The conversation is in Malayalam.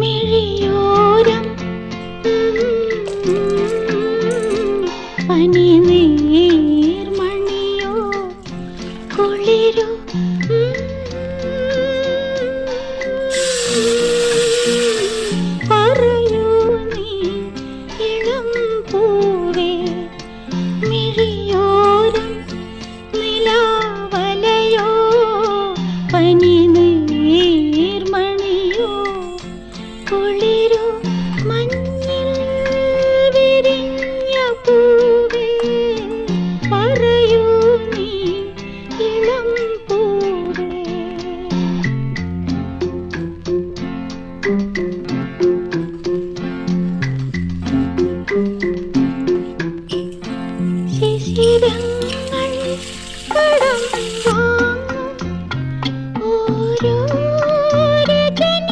മിഴിയോരം. പനിനീർമണിയോ കുളിരു കുളിരു നീ പൂവേ പടം